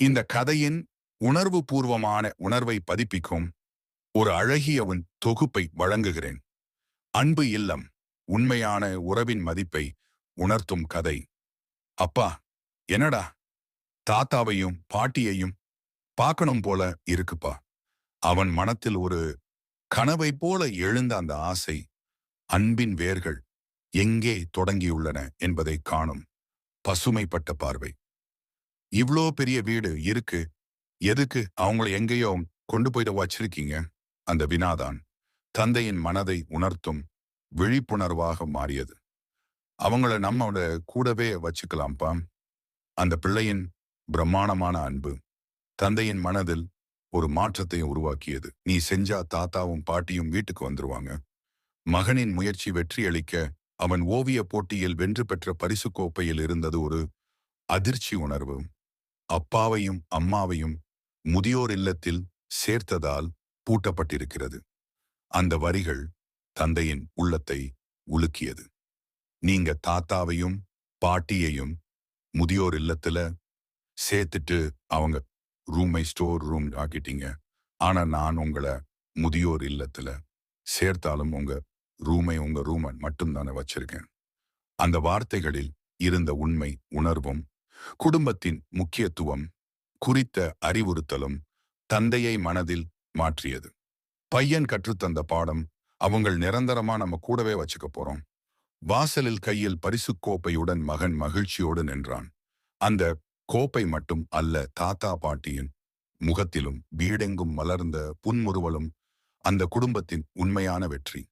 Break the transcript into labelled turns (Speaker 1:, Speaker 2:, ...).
Speaker 1: இந்த கதையின் உணர்வு பூர்வமான உணர்வை பதிப்பிக்கும் ஒரு அழகியவன் தொகுப்பை வழங்குகிறேன். அன்பு இல்லம் உண்மையான உறவின் மதிப்பை உணர்த்தும் கதை. அப்பா என்னடா? தாத்தாவையும் பாட்டியையும் பார்க்கணும் போல இருக்குப்பா. அவன் மனத்தில் ஒரு கனவை போல எழுந்த அந்த ஆசை அன்பின் வேர்கள் எங்கே தொடங்கியுள்ளன என்பதை காணும் பசுமைப்பட்ட பார்வை. இவ்ளோ பெரிய வீடு இருக்கு. எதுக்கு அவங்கள எங்கேயோ கொண்டு போயிட வச்சிருக்கீங்க? அந்த வினாதான். தந்தையின் மனதை உணர்த்தும் விழிப்புணர்வாக மாறியது. அவங்கள நம்மோட கூடவே வச்சுக்கலாம்ப்பா. அந்த பிள்ளையின் பிரம்மாண்டமான அன்பு தந்தையின் மனதில் ஒரு மாற்றத்தை உருவாக்கியது. நீ செஞ்சா தாத்தாவும் பாட்டியும் வீட்டுக்கு வந்துருவாங்க. மகனின் முயற்சி வெற்றியளிக்க அவன் ஓவிய போட்டியில் வென்று பெற்ற பரிசு கோப்பையில் இருந்தது ஒரு அதிர்ச்சி உணர்வு. அப்பாவையும் அம்மாவையும் முதியோர் இல்லத்தில் சேர்த்ததால் பூட்டப்பட்டிருக்கிறது. அந்த வரிகள் தந்தையின் உள்ளத்தை உலுக்கியது. நீங்க தாத்தாவையும் பாட்டியையும் முதியோர் இல்லத்துல சேர்த்துட்டு அவங்க ரூமை ஸ்டோர் ரூம் ஆக்கிட்டீங்க. ஆனா நான் உங்களை முதியோர் இல்லத்துல சேர்த்தாலும் உங்க ரூமை உங்க ரூமை மட்டும்தானே வச்சிருக்கேன். அந்த வார்த்தைகளில் இருந்த உண்மை உணர்வும் குடும்பத்தின் முக்கியத்துவம் குறித்த அறிவுறுத்தலும் தந்தையை மனதில் மாற்றியது. பையன் கற்றுத்தந்த பாடம் அவங்கள் நிரந்தரமா நம்ம கூடவே வச்சுக்க போறோம். வாசலில் கையில் பரிசு கோப்பையுடன் மகன் மகிழ்ச்சியோடு நின்றான். அந்த கோப்பை மட்டும் அல்ல தாத்தா பாட்டியின் முகத்திலும் வீடெங்கும் மலர்ந்த புன்முறுவலும் அந்த குடும்பத்தின் உண்மையான வெற்றி.